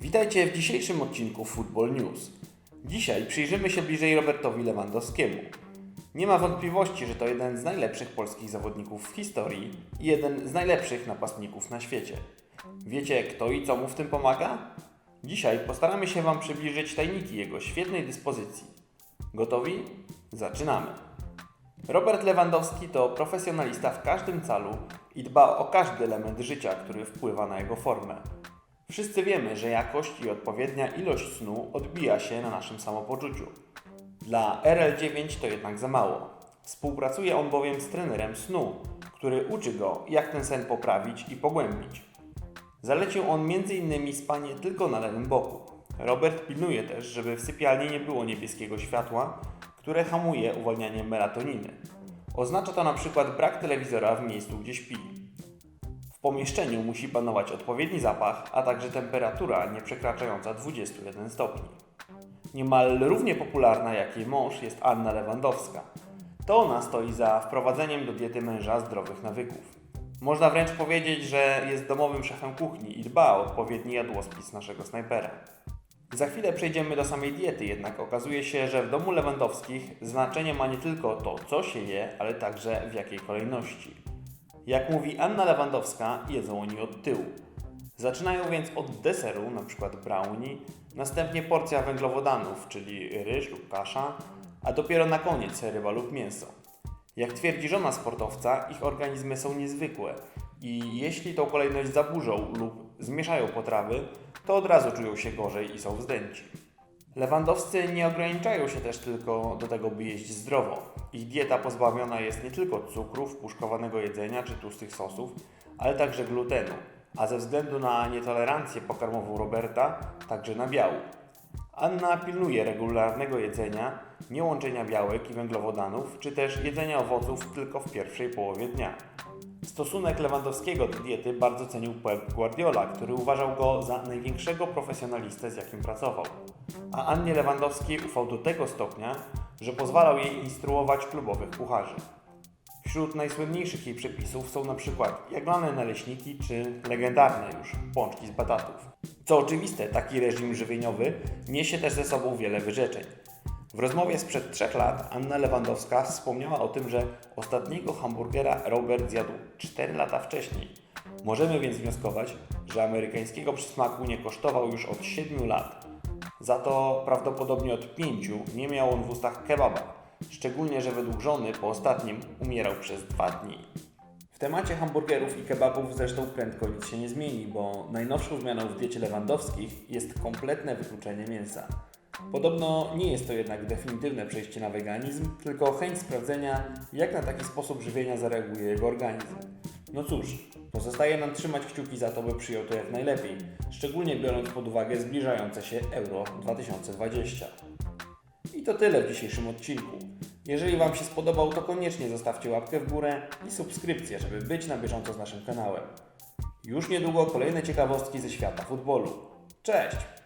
Witajcie w dzisiejszym odcinku Football News. Dzisiaj przyjrzymy się bliżej Robertowi Lewandowskiemu. Nie ma wątpliwości, że to jeden z najlepszych polskich zawodników w historii i jeden z najlepszych napastników na świecie. Wiecie, kto i co mu w tym pomaga? Dzisiaj postaramy się Wam przybliżyć tajniki jego świetnej dyspozycji. Gotowi? Zaczynamy! Robert Lewandowski to profesjonalista w każdym calu i dba o każdy element życia, który wpływa na jego formę. Wszyscy wiemy, że jakość i odpowiednia ilość snu odbija się na naszym samopoczuciu. Dla RL9 to jednak za mało. Współpracuje on bowiem z trenerem snu, który uczy go, jak ten sen poprawić i pogłębić. Zalecił on m.in. spanie tylko na lewym boku. Robert pilnuje też, żeby w sypialni nie było niebieskiego światła, które hamuje uwalnianie melatoniny. Oznacza to na przykład brak telewizora w miejscu, gdzie śpi. W pomieszczeniu musi panować odpowiedni zapach, a także temperatura nie przekraczająca 21 stopni. Niemal równie popularna jak jej mąż jest Anna Lewandowska. To ona stoi za wprowadzeniem do diety męża zdrowych nawyków. Można wręcz powiedzieć, że jest domowym szefem kuchni i dba o odpowiedni jadłospis naszego snajpera. Za chwilę przejdziemy do samej diety, jednak okazuje się, że w domu Lewandowskich znaczenie ma nie tylko to, co się je, ale także w jakiej kolejności. Jak mówi Anna Lewandowska, jedzą oni od tyłu. Zaczynają więc od deseru, np. brownie, następnie porcja węglowodanów, czyli ryż lub kasza, a dopiero na koniec ryba lub mięso. Jak twierdzi żona sportowca, ich organizmy są niezwykłe i jeśli tą kolejność zaburzą lub zmieszają potrawy, to od razu czują się gorzej i są wzdęci. Lewandowscy nie ograniczają się też tylko do tego, by jeść zdrowo. Ich dieta pozbawiona jest nie tylko cukrów, puszkowanego jedzenia czy tłustych sosów, ale także glutenu, a ze względu na nietolerancję pokarmową Roberta, także na biału. Anna pilnuje regularnego jedzenia, nie łączenia białek i węglowodanów, czy też jedzenia owoców tylko w pierwszej połowie dnia. Stosunek Lewandowskiego do diety bardzo cenił Pep Guardiola, który uważał go za największego profesjonalistę, z jakim pracował. A Annie Lewandowskiej ufał do tego stopnia, że pozwalał jej instruować klubowych kucharzy. Wśród najsłynniejszych jej przepisów są na przykład jaglane naleśniki czy legendarne już pączki z batatów. Co oczywiste, taki reżim żywieniowy niesie też ze sobą wiele wyrzeczeń. W rozmowie sprzed trzech lat Anna Lewandowska wspomniała o tym, że ostatniego hamburgera Robert zjadł 4 lata wcześniej. Możemy więc wnioskować, że amerykańskiego przysmaku nie kosztował już od 7 lat. Za to prawdopodobnie od 5 nie miał on w ustach kebaba. Szczególnie, że według żony po ostatnim umierał przez dwa dni. W temacie hamburgerów i kebabów zresztą prędko nic się nie zmieni, bo najnowszą zmianą w diecie Lewandowskich jest kompletne wykluczenie mięsa. Podobno nie jest to jednak definitywne przejście na weganizm, tylko chęć sprawdzenia, jak na taki sposób żywienia zareaguje jego organizm. No cóż, pozostaje nam trzymać kciuki za to, by przyjął to jak najlepiej, szczególnie biorąc pod uwagę zbliżające się Euro 2020. I to tyle w dzisiejszym odcinku. Jeżeli Wam się spodobał, to koniecznie zostawcie łapkę w górę i subskrypcję, żeby być na bieżąco z naszym kanałem. Już niedługo kolejne ciekawostki ze świata futbolu. Cześć!